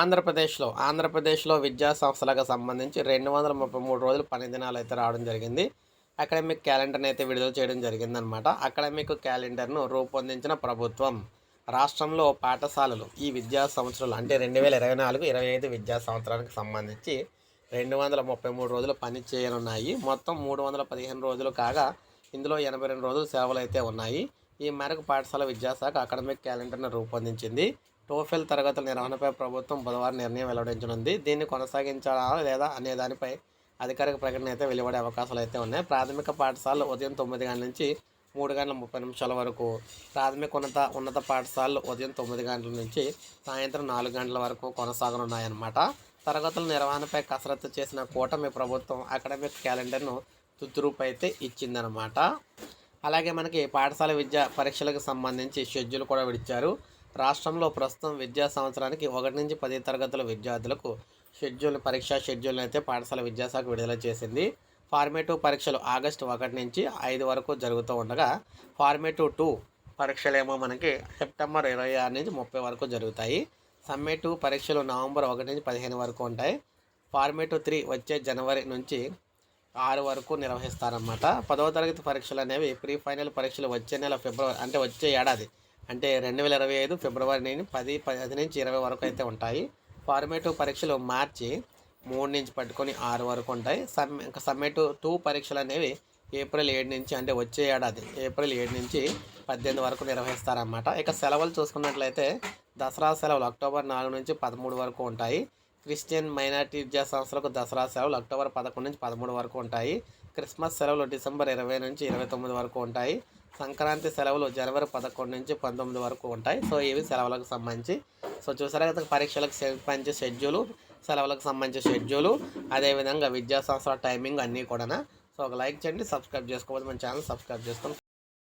ఆంధ్రప్రదేశ్లో ఆంధ్రప్రదేశ్లో విద్యా సంస్థలకు సంబంధించి రెండు వందల ముప్పై మూడు రోజులు పని దినాలు అయితే రావడం జరిగింది. అకాడమిక్ క్యాలెండర్ని అయితే విడుదల చేయడం జరిగిందనమాట అకాడమిక్ క్యాలెండర్ను రూపొందించిన ప్రభుత్వం రాష్ట్రంలో పాఠశాలలు ఈ విద్యా సంవత్సరాలు అంటే రెండు వేల ఇరవై నాలుగు ఇరవై ఐదు విద్యా సంవత్సరానికి సంబంధించి రెండు వందల ముప్పై మూడు రోజులు పని చేయనున్నాయి. మొత్తం మూడు వందల పదిహేను రోజులు కాగా ఇందులో ఎనభై రెండు రోజులు సేవలు అయితే ఉన్నాయి. ఈ మేరకు పాఠశాల విద్యాశాఖ అకాడమిక్ క్యాలెండర్ను రూపొందించింది. టోఫెల్ తరగతుల నిర్వహణపై ప్రభుత్వం బుధవారం నిర్ణయం వెల్లడించనుంది. దీన్ని కొనసాగించాలా లేదా అనే దానిపై అధికారిక ప్రకటన అయితే వెలువడే అవకాశాలు అయితే ఉన్నాయి. ప్రాథమిక పాఠశాలలు ఉదయం తొమ్మిది గంటల నుంచి మూడు గంటల ముప్పై నిమిషాల వరకు ప్రాథమిక ఉన్నత ఉన్నత పాఠశాలలు ఉదయం తొమ్మిది గంటల నుంచి సాయంత్రం నాలుగు గంటల వరకు కొనసాగనున్నాయన్నమాట. తరగతుల నిర్వహణపై కసరత్తు చేసిన కూటమి ప్రభుత్వం అకాడమిక్ క్యాలెండర్ను తుద్రూపు అయితే ఇచ్చిందనమాట అలాగే మనకి పాఠశాల విద్యా పరీక్షలకు సంబంధించి షెడ్యూల్ కూడా విడిచారు. రాష్ట్రంలో ప్రస్తుతం విద్యా సంవత్సరానికి ఒకటి నుంచి పది తరగతుల విద్యార్థులకు షెడ్యూల్ పరీక్షా షెడ్యూల్ అయితే పాఠశాల విద్యాశాఖ విడుదల చేసింది. ఫార్మేటివ్ పరీక్షలు ఆగస్టు ఒకటి నుంచి ఐదు వరకు జరుగుతూ ఉండగా ఫార్మేటివ్ టూ పరీక్షలేమో మనకి సెప్టెంబర్ ఇరవై ఆరు నుంచి ముప్పై వరకు జరుగుతాయి. సమ్మేటివ్ పరీక్షలు నవంబర్ ఒకటి నుంచి పదిహేను వరకు ఉంటాయి. ఫార్మేటివ్ త్రీ వచ్చే జనవరి నుంచి ఆరు వరకు నిర్వహిస్తారన్నమాట. పదవ తరగతి పరీక్షలు అనేవి ప్రీ ఫైనల్ పరీక్షలు వచ్చే నెల ఫిబ్రవరి అంటే వచ్చే ఏడాది అంటే రెండు వేల ఇరవై ఐదు ఫిబ్రవరి నేను పది పది నుంచి ఇరవై వరకు అయితే ఉంటాయి. ఫార్మేటివ్ పరీక్షలు మార్చి మూడు నుంచి పట్టుకొని ఆరు వరకు ఉంటాయి. సమ్ ఇంకా సమ్మేటివ్ టూ పరీక్షలు అనేవి ఏప్రిల్ ఏడు నుంచి అంటే వచ్చే ఏడాది ఏప్రిల్ ఏడు నుంచి పద్దెనిమిది వరకు నిర్వహిస్తారన్నమాట. ఇక సెలవులు చూసుకున్నట్లయితే దసరా సెలవులు అక్టోబర్ నాలుగు నుంచి పదమూడు వరకు ఉంటాయి. క్రిస్టియన్ మైనార్టీ విద్యా సంస్థలకు దసరా సెలవులు అక్టోబర్ పదకొండు నుంచి పదమూడు వరకు ఉంటాయి. క్రిస్మస్ సెలవులు డిసెంబర్ ఇరవై నుంచి ఇరవై తొమ్మిది వరకు ఉంటాయి. సంక్రాంతి సెలవులు జనవరి పదకొండు నుంచి పంతొమ్మిది వరకు ఉంటాయి. సో ఇవి సెలవులకు సంబంధించి. సో చూసారా కదా పరీక్షలకు సంబంధించి షెడ్యూలు సెలవులకు సంబంధించి షెడ్యూలు అదేవిధంగా విద్యా సంస్థల టైమింగ్ అన్నీ కూడా సో ఒక లైక్ చేయండి సబ్స్క్రైబ్ చేసుకోవద్దు మన ఛానల్ సబ్స్క్రైబ్ చేసుకోండి.